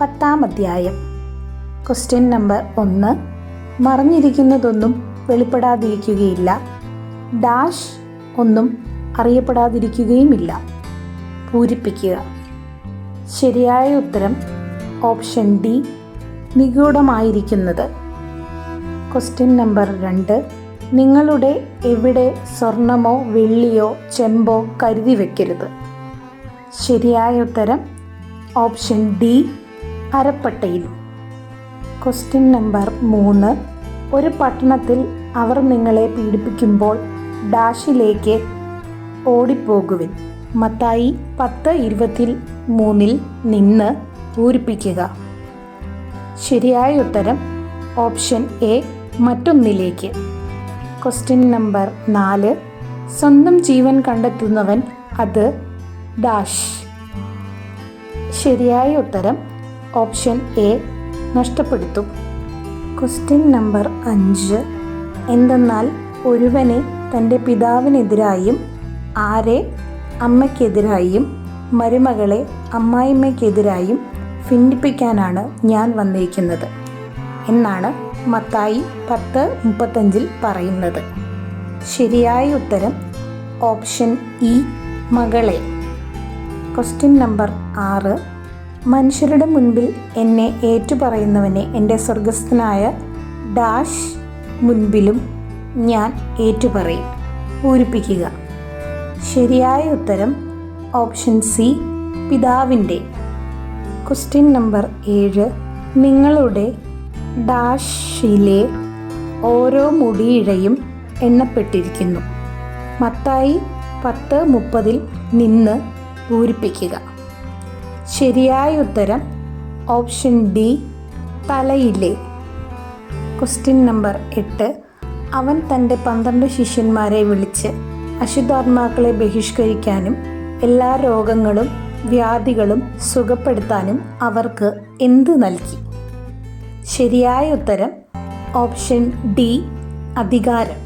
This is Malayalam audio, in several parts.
പത്താം അധ്യായം. ക്വസ്റ്റ്യൻ നമ്പർ ഒന്ന്. മറിഞ്ഞിരിക്കുന്നതൊന്നും വെളിപ്പെടാതിരിക്കുകയില്ല. ഡാഷ് ഒന്നും അറിയപ്പെടാതിരിക്കുകയുമില്ല. പൂരിപ്പിക്കുക. ശരിയായ ഉത്തരം ഓപ്ഷൻ ഡി നിഗൂഢമായിരിക്കുന്നത്. ക്വസ്റ്റ്യൻ നമ്പർ രണ്ട്. നിങ്ങളുടെ എവിടെ സ്വർണമോ വെള്ളിയോ ചെമ്പോ കരുതി വയ്ക്കരുത് ശരിയായ ഉത്തരം ഓപ്ഷൻ ഡി അരപ്പട്ടയിൽ. ക്വസ്റ്റ്യൻ നമ്പർ മൂന്ന്. ഒരു പട്ടണത്തിൽ അവർ നിങ്ങളെ പീഡിപ്പിക്കുമ്പോൾ ഡാഷിലേക്ക് ഓടിപ്പോകുവിൻ. മത്തായി പത്ത് ഇരുപത്തിൽ മൂന്നിൽ നിന്ന് പൂരിപ്പിക്കുക. ശരിയായ ഉത്തരം ഓപ്ഷൻ എ മറ്റൊന്നിലേക്ക്. ക്വസ്റ്റ്യൻ നമ്പർ നാല്. സ്വന്തം ജീവൻ കണ്ടെത്തുന്നവൻ അത് ഡാഷ്. ശരിയായ ഉത്തരം ഓപ്ഷൻ എ നഷ്ടപ്പെടുത്തും. ക്വസ്റ്റ്യൻ നമ്പർ അഞ്ച്. എന്തെന്നാൽ ഒരുവനെ തന്റെ പിതാവിനെതിരായും ആരെ അമ്മയ്ക്കെതിരായും മരുമകളെ അമ്മായിമ്മയ്ക്കെതിരായും ഭിന്നിപ്പിക്കാനാണ് ഞാൻ വന്നിരിക്കുന്നത് എന്നാണ് മത്തായി പത്ത് മുപ്പത്തഞ്ചിൽ പറയുന്നത്. ശരിയായ ഉത്തരം ഓപ്ഷൻ ഇ മകളെ. ക്വസ്റ്റ്യൻ നമ്പർ ആറ്. മനുഷ്യരുടെ മുൻപിൽ എന്നെ ഏറ്റുപറയുന്നവനെ എന്റെ സ്വർഗസ്ഥനായ ഡാഷ് മുൻപിലും ഞാൻ ഏറ്റുപറയും. പൂരിപ്പിക്കുക. ശരിയായ ഉത്തരം ഓപ്ഷൻ സി പിതാവിന്റെ. ക്വസ്റ്റ്യൻ നമ്പർ ഏഴ് നിങ്ങളുടെ ഡാഷിലെ ഓരോ മുടിയിഴയും എണ്ണപ്പെട്ടിരിക്കുന്നു. മത്തായി പത്ത് മുപ്പതിൽ നിന്ന് പൂരിപ്പിക്കുക. ശരിയായ ഉത്തരം ഓപ്ഷൻ ഡി തലയിലെ. ക്വസ്റ്റ്യൻ നമ്പർ എട്ട്. അവൻ തന്റെ പന്ത്രണ്ട് ശിഷ്യന്മാരെ വിളിച്ച് അശുദ്ധാത്മാക്കളെ ബഹിഷ്കരിക്കാനും എല്ലാ രോഗങ്ങളും വ്യാധികളും സുഖപ്പെടുത്താനും അവർക്ക് എന്ത് നൽകി? ശരിയായ ഉത്തരം ഓപ്ഷൻ ഡി അധികാരം.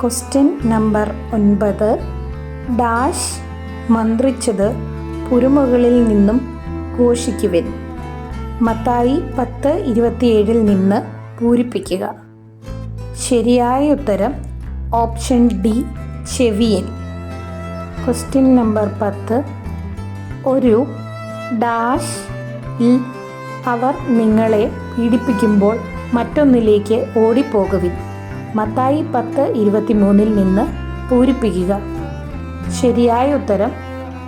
ക്വസ്റ്റ്യൻ നമ്പർ ഒൻപത്. ഡാഷ് മന്ത്രിച്ചത് പുരുമുകളിൽ നിന്നും ഘോഷിക്കുവിൻ. മത്തായി പത്ത് ഇരുപത്തിയേഴിൽ നിന്ന് പൂരിപ്പിക്കുക. ശരിയായ ഉത്തരം ഓപ്ഷൻ ഡി ചെവിയൻ ക്വസ്റ്റ്യൻ നമ്പർ പത്ത്. ഒരു ഡാഷ് അവർ നിങ്ങളെ പീഡിപ്പിക്കുമ്പോൾ മറ്റൊന്നിലേക്ക് ഓടിപ്പോകുവിൻ. മത്തായി പത്ത് ഇരുപത്തിമൂന്നിൽ നിന്ന് പൂരിപ്പിക്കുക. ശരിയായ ഉത്തരം